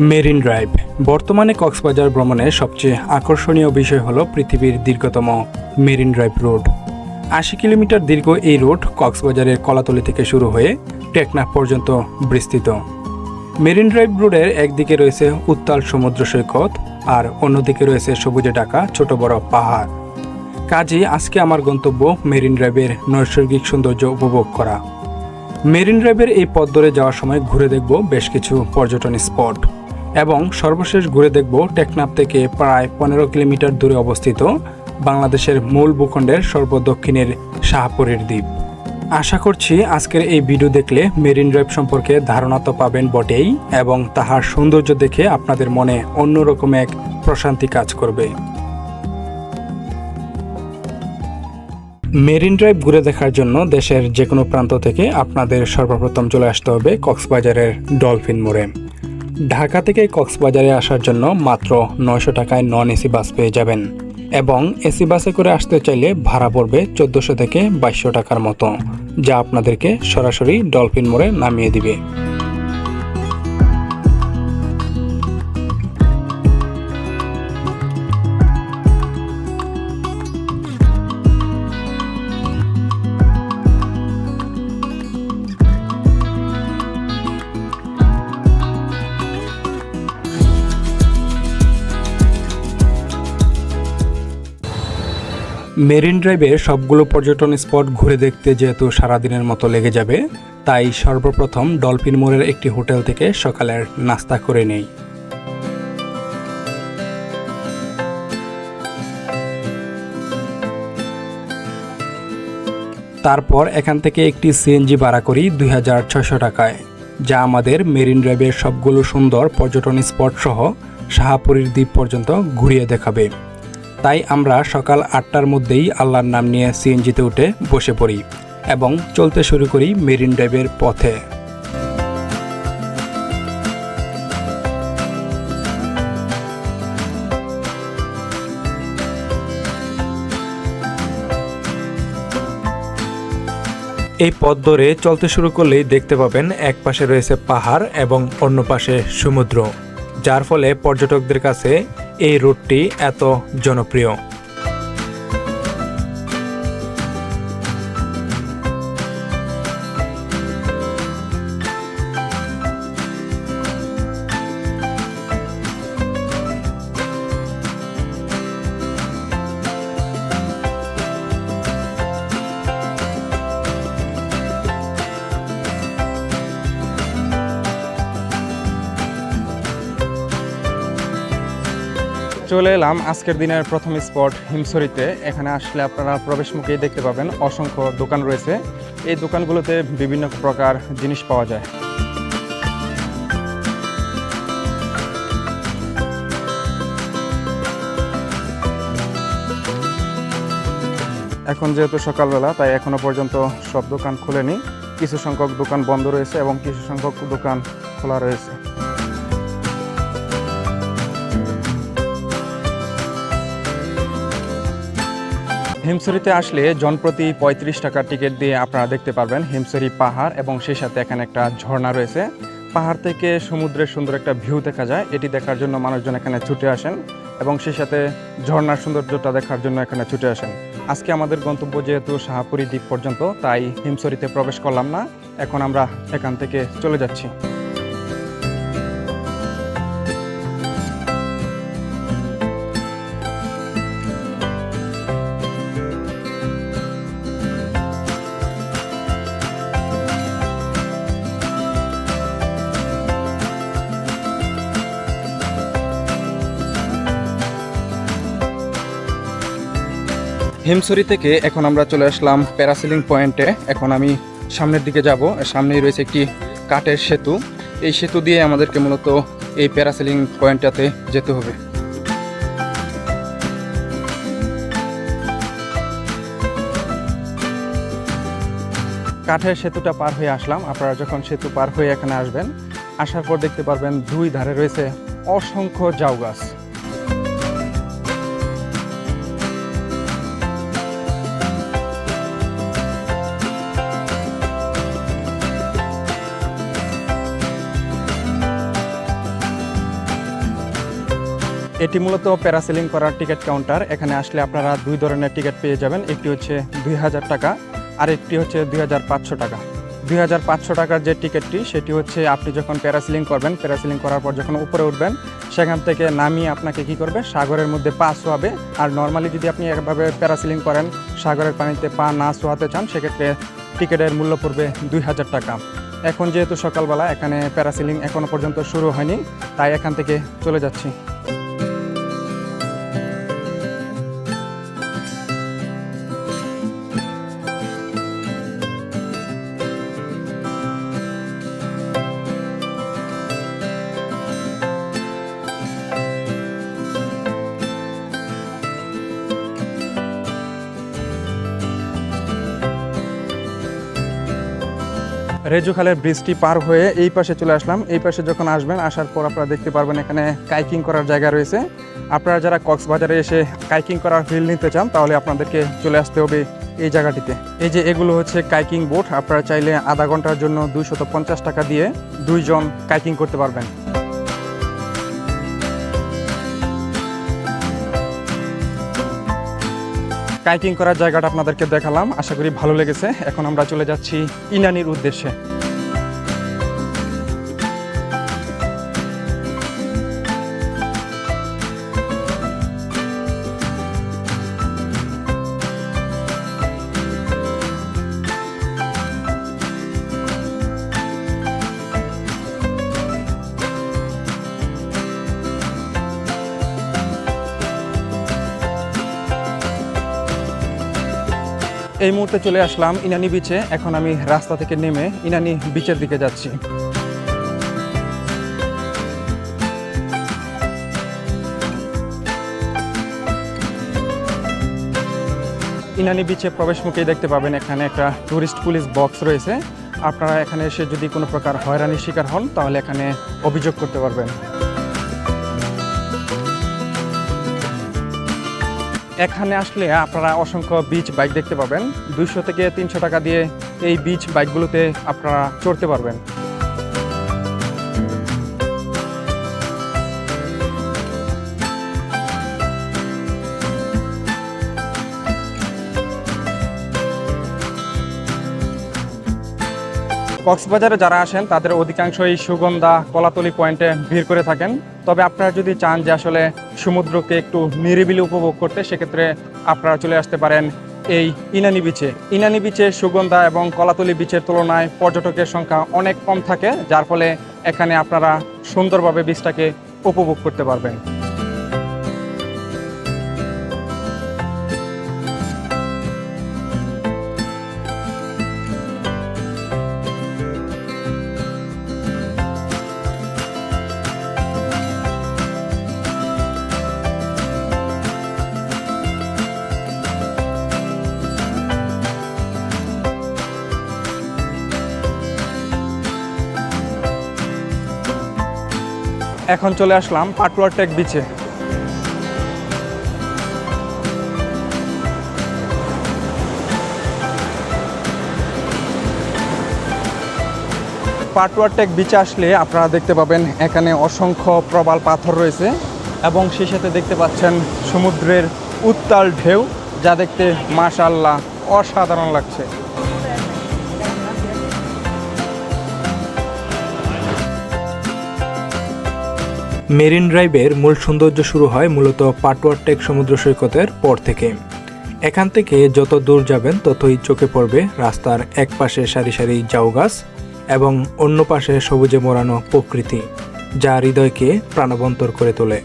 Marine drive. বর্তমানে কক্সবাজার ভ্রমণের সবচেয়ে আকর্ষণীয় বিষয় হলো পৃথিবীর দীর্ঘতম মেরিন ড্রাইভ রোড। আশি কিলোমিটার দীর্ঘ এই রোড কক্সবাজারের কলাতলি থেকে শুরু হয়ে টেকনাফ পর্যন্ত বিস্তৃত। মেরিন ড্রাইভ রোডের একদিকে রয়েছে উত্তাল সমুদ্র সৈকত আর অন্যদিকে রয়েছে সবুজে ঢাকা, ছোট বড় পাহাড়। কাজেই আজকে আমার গন্তব্য মেরিন ড্রাইভের নৈসর্গিক সৌন্দর্য উপভোগ করা। মেরিন ড্রাইভের এই পথ যাওয়ার সময় ঘুরে দেখব বেশ কিছু পর্যটন স্পট। এবং সর্বশেষ ঘুরে দেখব টেকনাফ থেকে প্রায় পনেরো কিলোমিটার দূরে অবস্থিত বাংলাদেশের মূল ভূখণ্ডের সর্বদক্ষিণের শাহপুরের দ্বীপ। আশা করছি আজকের এই ভিডিও দেখলে মেরিন ড্রাইভ সম্পর্কে ধারণা তো পাবেন বটেই এবং তাহার সৌন্দর্য দেখে আপনাদের মনে অন্যরকম এক প্রশান্তি কাজ করবে। মেরিন ড্রাইভ ঘুরে দেখার জন্য দেশের যে কোনো প্রান্ত থেকে আপনাদের সর্বপ্রথম চলে আসতে হবে কক্সবাজারের ডলফিন মোড়ে। ঢাকা থেকে কক্সবাজারে আসার জন্য মাত্র নয়শো টাকায় নন এসি বাস পেয়ে যাবেন এবং এসি বাসে করে আসতে চাইলে ভাড়া পড়বে চোদ্দোশো থেকে বাইশশো টাকার মতো, যা আপনাদেরকে সরাসরি ডলফিন মোড়ে নামিয়ে দিবে। মেরিন ড্রাইভের সবগুলো পর্যটন স্পট ঘুরে দেখতে যেহেতু সারাদিনের মতো লেগে যাবে, তাই সর্বপ্রথম ডলফিন মোড়ের একটি হোটেল থেকে সকালের নাস্তা করে নেই। তারপর এখান থেকে একটি সিএনজি ভাড়া করি দুই টাকায়, যা আমাদের মেরিন ড্রাইভের সবগুলো সুন্দর পর্যটন স্পট সহ শাহাপুরীর দ্বীপ পর্যন্ত ঘুরিয়ে দেখাবে। তাই আমরা সকাল আটটার মধ্যেই আল্লাহর নাম নিয়ে সিএনজিতে উঠে বসে পড়ি এবং চলতে শুরু করি মেরিন ড্রাইভের পথে। এই পথ ধরে চলতে শুরু করলেই দেখতে পাবেন এক পাশে রয়েছে পাহাড় এবং অন্য পাশে সমুদ্র, যার ফলে পর্যটকদের কাছে এই রুটটি এত জনপ্রিয়। চলে এলাম আজকের দিনের প্রথম স্পট হিমসরিতে এখানে আসলে আপনারা প্রবেশ মুখেই দেখতে পাবেন অসংখ্য দোকান রয়েছে। এই দোকানগুলোতে বিভিন্ন প্রকার জিনিস পাওয়া যায়। এখন যেহেতু সকালবেলা, তাই এখনও পর্যন্ত সব দোকান খুলেনি। কিছু সংখ্যক দোকান বন্ধ রয়েছে এবং কিছু সংখ্যক দোকান খোলা রয়েছে। হিমসরিতে আসলে জনপ্রতি পঁয়ত্রিশ টাকার টিকিট দিয়ে আপনারা দেখতে পারবেন হিমসরি পাহাড় এবং সেই সাথে এখানে একটা ঝর্ণা রয়েছে। পাহাড় থেকে সমুদ্রের সুন্দর একটা ভিউ দেখা যায়। এটি দেখার জন্য মানুষজন এখানে ছুটে আসেন এবং সেই সাথে ঝর্ণার সৌন্দর্যটা দেখার জন্য এখানে ছুটে আসেন। আজকে আমাদের গন্তব্য যেহেতু শাহাপুরি দ্বীপ পর্যন্ত, তাই হিমসরিতে প্রবেশ করলাম না। এখন আমরা এখান থেকে চলে যাচ্ছি। হিমসরি থেকে এখন আমরা চলে আসলাম প্যারাসিলিং পয়েন্টে। এখন আমি সামনের দিকে যাব। সামনেই রয়েছে একটি কাঠের সেতু। এই সেতু দিয়ে আমাদেরকে মূলত এই প্যারাসিলিং পয়েন্টটাতে যেতে হবে। কাঠের সেতুটা পার হয়ে আসলাম। আপনারা যখন সেতু পার হয়ে এখানে আসবেন, আসার পর দেখতে পারবেন দুই ধারে রয়েছে অসংখ্য জাউ গাছ। এটি মূলত প্যারাসেলিং করার টিকিট কাউন্টার। এখানে আসলে আপনারা দুই ধরনের টিকিট পেয়ে যাবেন। একটি হচ্ছে দুই হাজার টাকা আর একটি হচ্ছে দুই হাজার পাঁচশো টাকা। দুই হাজার পাঁচশো টাকার যে টিকিটটি, সেটি হচ্ছে আপনি যখন প্যারাসিলিং করবেন, প্যারাসিলিং করার পর যখন উপরে উঠবেন, সেখান থেকে নামিয়ে আপনাকে কি করবে? সাগরের মধ্যে পা শোয়াবে। আর নর্মালি যদি আপনি একভাবে প্যারাসিলিং করেন, সাগরের পানিতে পা না শোয়াতে চান, সেক্ষেত্রে টিকিটের মূল্য পড়বে দুই হাজার টাকা। এখন যেহেতু সকালবেলা, এখানে প্যারাসিলিং এখনও পর্যন্ত শুরু হয়নি, তাই এখান থেকে চলে যাচ্ছি। রেজু খালের ব্রিজটি পার হয়ে এই পাশে চলে আসলাম। এই পাশে যখন আসবেন, আসার পর আপনারা দেখতে পারবেন এখানে কাইকিং করার জায়গা রয়েছে। আপনারা যারা কক্সবাজারে এসে কাইকিং করার ফিল নিতে চান, তাহলে আপনাদেরকে চলে আসতে হবে এই জায়গাটিতে। এই যে এগুলো হচ্ছে কাইকিং বোট আপনারা চাইলে আধা ঘণ্টার জন্য দুইশত টাকা দিয়ে দুইজন কাইকিং করতে পারবেন। কাইকিং করার জায়গাটা আপনাদেরকে দেখালাম। আশা করি ভালো লেগেছে। এখন আমরা চলে যাচ্ছি ইনানির উদ্দেশ্যে। এই মুহূর্তে চলে আসলাম ইনানি বিচে এখন আমি রাস্তা থেকে নেমে ইনানি বিচের দিকে যাচ্ছি। ইনানি বিচে প্রবেশ মুখেই দেখতে পাবেন এখানে একটা টুরিস্ট পুলিশ বক্স রয়েছে। আপনারা এখানে এসে যদি কোনো প্রকার হয়রানির শিকার হন, তাহলে এখানে অভিযোগ করতে পারবেন। এখানে আসলে আপনারা অসংখ্য বিচ বাইক দেখতে পাবেন। দুইশো থেকে তিনশো টাকা দিয়ে এই বিচ বাইকগুলোতে আপনারা চড়তে পারবেন। কক্সবাজারে যারা আসেন, তাদের অধিকাংশই সুগন্ধা কলাতলি পয়েন্টে ভিড় করে থাকেন। তবে আপনারা যদি চান যে আসলে সমুদ্রকে একটু নিরিবিলি উপভোগ করতে, সেক্ষেত্রে আপনারা চলে আসতে পারেন এই ইনানি বিচে ইনানি বিচে সুগন্ধা এবং কলাতলি বিচের তুলনায় পর্যটকের সংখ্যা অনেক কম থাকে, যার ফলে এখানে আপনারা সুন্দরভাবে বিচটাকে উপভোগ করতে পারবেন। এখন চলে আসলাম পাটুয়ার টেক বিচে পাটুয়ার টেক বিচে আসলে আপনারা দেখতে পাবেন এখানে অসংখ্য প্রবাল পাথর রয়েছে এবং সেই সাথে দেখতে পাচ্ছেন সমুদ্রের উত্তাল ঢেউ, যা দেখতে মাশাল্লাহ অসাধারণ লাগছে। মেরিন ড্রাইভের মূল সৌন্দর্য শুরু হয় মূলত পাটওয়ারটেক সমুদ্র সৈকতের পর থেকে। এখান থেকে যত দূর যাবেন, ততই চোখে পড়বে রাস্তার এক পাশে সারি সারি জাউ গাছ এবং অন্য পাশে সবুজে মোড়ানো প্রকৃতি, যা হৃদয়কে প্রাণবন্তর করে তোলে।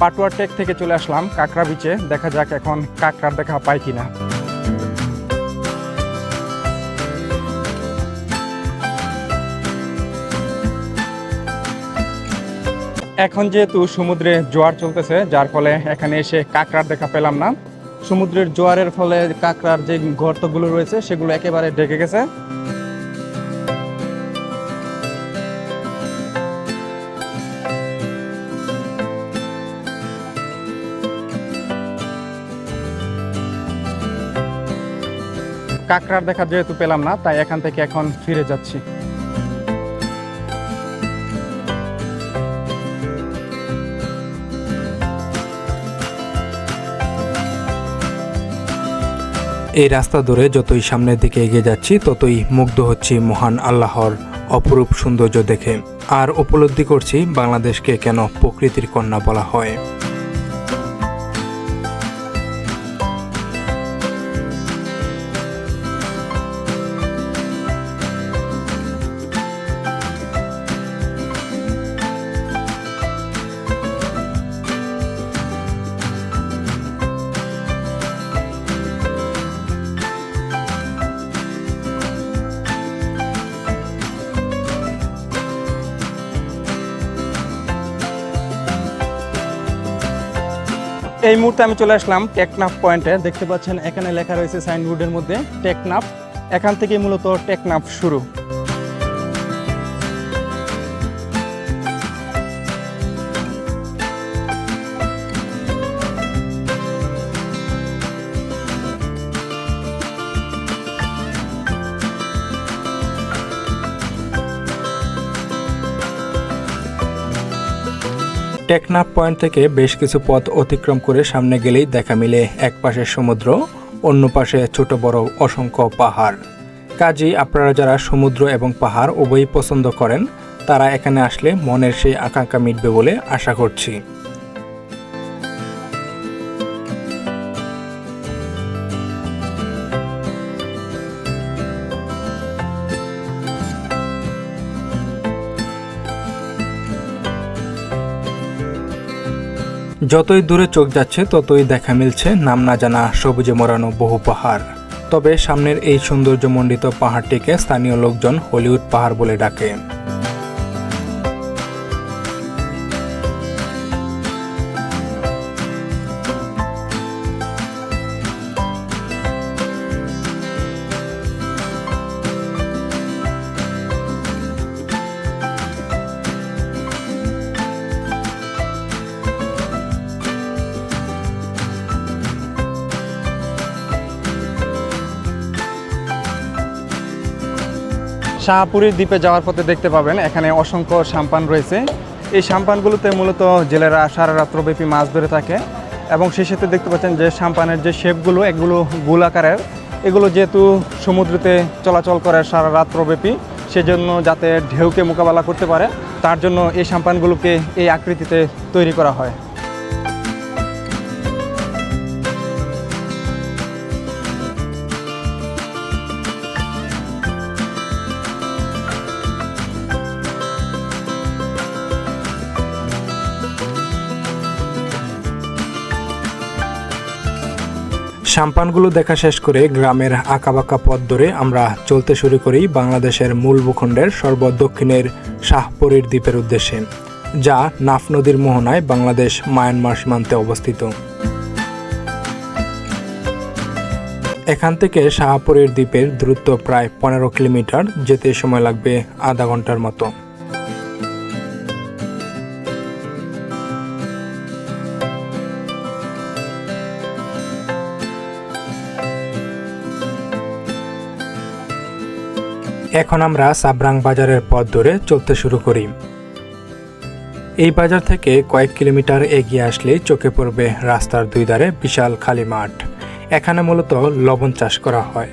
পাটুয়ার টেক থেকে চলে আসলাম কাঁকড়া বিচে। দেখা যাক এখন কাঁকড়ার দেখা পাই কিনা। এখন যেহেতু সমুদ্রে জোয়ার চলতেছে, যার ফলে এখানে এসে কাঁকড়ার দেখা পেলাম না। সমুদ্রের জোয়ারের ফলে কাঁকড়ার যে গর্তগুলো রয়েছে, সেগুলো একেবারে ঢেকে গেছে। কাঁকড়ার দেখা যেহেতু পেলাম না, তাই এখান থেকে এখন ফিরে যাচ্ছি। এই রাস্তা ধরে যতই সামনের দিকে এগিয়ে যাচ্ছি, ততই মুগ্ধ হচ্ছি মহান আল্লাহর অপরূপ সৌন্দর্য দেখে। আর উপলব্ধি করছি বাংলাদেশকে কেন প্রকৃতির কন্যা বলা হয়। এই মুহূর্তে আমি চলে আসলাম টেকনাফ পয়েন্টে। দেখতে পাচ্ছেন এখানে লেখা রয়েছে সাইনবোর্ডের মধ্যে টেকনাফ। এখান থেকে মূলত টেকনাফ শুরু। টেকনাফ পয়েন্ট থেকে বেশ কিছু পথ অতিক্রম করে সামনে গেলেই দেখা মিলে। এক পাশে সমুদ্র, অন্য পাশে ছোট বড় অসংখ্য পাহাড়। কাজেই আপনারা যারা সমুদ্র এবং পাহাড় উভয়ই পছন্দ করেন, তারা এখানে আসলে মনের সেই আকাঙ্ক্ষা মিটবে বলে আশা করছি। যতই দূরে চোখ যাচ্ছে, ততই দেখা মিলছে নাম না জানা সবুজে মরানো বহু পাহাড়। তবে সামনের এই সৌন্দর্যমণ্ডিত পাহাড়টিকে স্থানীয় লোকজন হলিউড পাহাড় বলে ডাকে। শাহপুরীর দ্বীপে যাওয়ার পথে দেখতে পাবেন, এখানে অসংখ্য সাম্পান রয়েছে। এই সাম্পানগুলোতে মূলত জেলেরা সারা রাত্রব্যাপী মাছ ধরে থাকে এবং সেই সাথে দেখতে পাচ্ছেন যে সাম্পানের যে শেপগুলো, এগুলো গোল আকারের। এগুলো যেহেতু সমুদ্রতে চলাচল করে সারা রাত্রব্যাপী সেজন্য যাতে ঢেউকে মোকাবেলা করতে পারে, তার জন্য এই সাম্পানগুলোকে এই আকৃতিতে তৈরি করা হয়। সাম্পানগুলো দেখা শেষ করে গ্রামের আঁকাবাঁকা পথ ধরে আমরা চলতে শুরু করি বাংলাদেশের মূল ভূখণ্ডের সর্বদক্ষিণের শাহপরীর দ্বীপের উদ্দেশ্যে, যা নাফ নদীর মোহনায় বাংলাদেশ মায়ানমার সীমান্তে অবস্থিত। এখান থেকে শাহপুরের দ্বীপের দূরত্ব প্রায় পনেরো কিলোমিটার, যেতে সময় লাগবে আধা ঘণ্টার মতো। এখন আমরা সাবরাং বাজারের পথ ধরে চলতে শুরু করি। এই বাজার থেকে কয়েক কিলোমিটার এগিয়ে আসলেই চোখে পড়বে রাস্তার দুই ধারে বিশাল খালি মাঠ। এখানে মূলত লবণ চাষ করা হয়।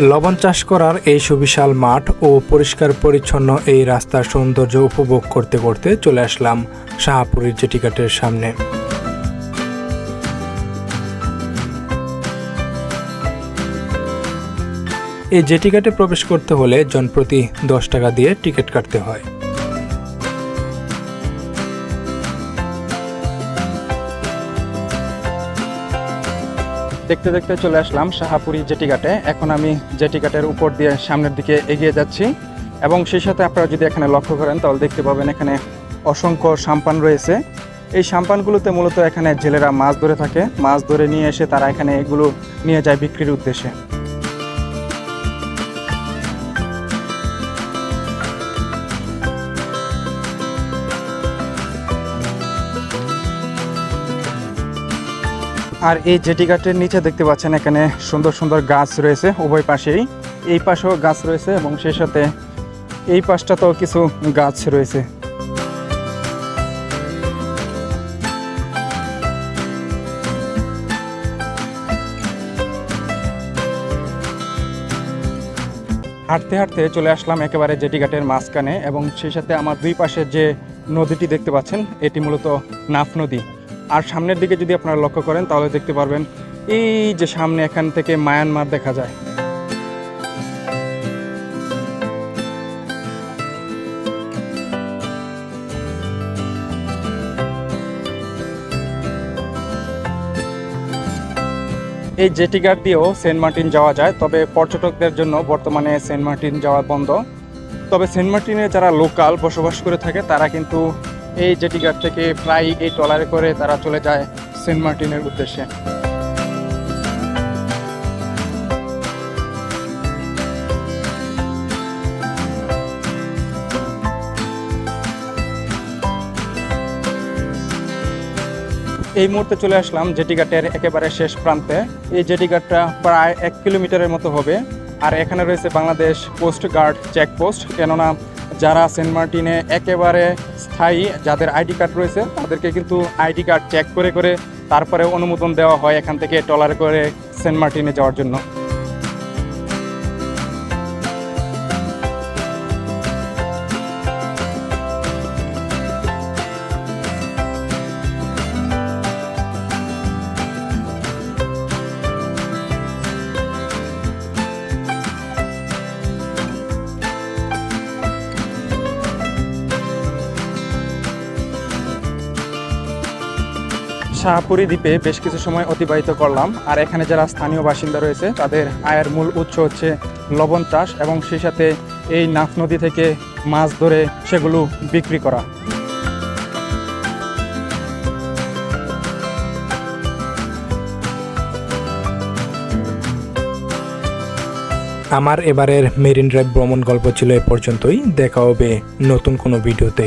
লবণ চাষ করার এই সুবিশাল মাঠ ও পরিষ্কার পরিচ্ছন্ন এই রাস্তার সৌন্দর্য উপভোগ করতে করতে চলে আসলাম শাহপুরীর জেটিঘাটের সামনে। এই জেটিঘাটে প্রবেশ করতে হলে জনপ্রতি দশ টাকা দিয়ে টিকিট কাটতে হয়। দেখতে দেখতে চলে আসলাম শাহাপুরি জেটিঘাটে। এখন আমি জেটিঘাটের উপর দিয়ে সামনের দিকে এগিয়ে যাচ্ছি। এবং সেই সাথে আপনারা যদি এখানে লক্ষ্য করেন, তাহলে দেখতে পাবেন এখানে অসংখ্য সাম্পান রয়েছে। এই সাম্পানগুলোতে মূলত এখানে জেলেরা মাছ ধরে থাকে। মাছ ধরে নিয়ে এসে তারা এখানে এগুলো নিয়ে যায় বিক্রির উদ্দেশ্যে। আর এই জেটি ঘাটের নিচে দেখতে পাচ্ছেন এখানে সুন্দর সুন্দর গাছ রয়েছে, উভয় পাশেই। এই পাশেও গাছ রয়েছে এবং সেই সাথে এই পাশটাতেও কিছু গাছ রয়েছে। হাঁটতে হাঁটতে চলে আসলাম একেবারে জেটি ঘাটের মাঝখানে এবং সেই সাথে আমার দুই পাশে যে নদীটি দেখতে পাচ্ছেন, এটি মূলত নাফ নদী। আর সামনের দিকে যদি আপনারা লক্ষ্য করেন, তাহলে দেখতে পারবেন এই যে সামনে এখান থেকে মায়ানমার দেখা যায়। এই জেটি গার্ড দিয়েও সেন্ট মার্টিন যাওয়া যায়, তবে পর্যটকদের জন্য বর্তমানে সেন্ট মার্টিন যাওয়া বন্ধ। তবে সেন্ট মার্টিনে যারা লোকাল বসবাস করে থাকে, তারা কিন্তু এই জেটি ঘাট থেকে প্রায় এই ট্রলারে করে তারা চলে যায় সেন্ট মার্টিনের উদ্দেশ্যে। এই মুহূর্তে চলে আসলাম জেটি ঘাটের একেবারে শেষ প্রান্তে। এই জেটি ঘাটটা প্রায় এক কিলোমিটারের মতো হবে। আর এখানে রয়েছে বাংলাদেশ কোস্ট গার্ড চেকপোস্ট। কেননা যারা সেন্ট মার্টিনে একেবারে স্থায়ী যাদের আইডি কার্ড রয়েছে, তাদেরকে কিন্তু আইডি কার্ড চেক করে করে তারপরে অনুমোদন দেওয়া হয় এখান থেকে ট্রলারে করে সেন্ট মার্টিনে যাওয়ার জন্য। শাহপুরি দ্বীপে বেশ কিছু সময় অতিবাহিত করলাম। আর এখানে যারা স্থানীয় বাসিন্দা রয়েছে, তাদের আয়ের মূল উৎস হচ্ছে লবণ চাষ এবং সেই সাথে এই নাফ নদী থেকে মাছ ধরে সেগুলো বিক্রি করা। আমার এবারের মেরিন ড্রাইভ ভ্রমণ গল্প ছিল এ পর্যন্তই। দেখা হবে নতুন কোনো ভিডিওতে।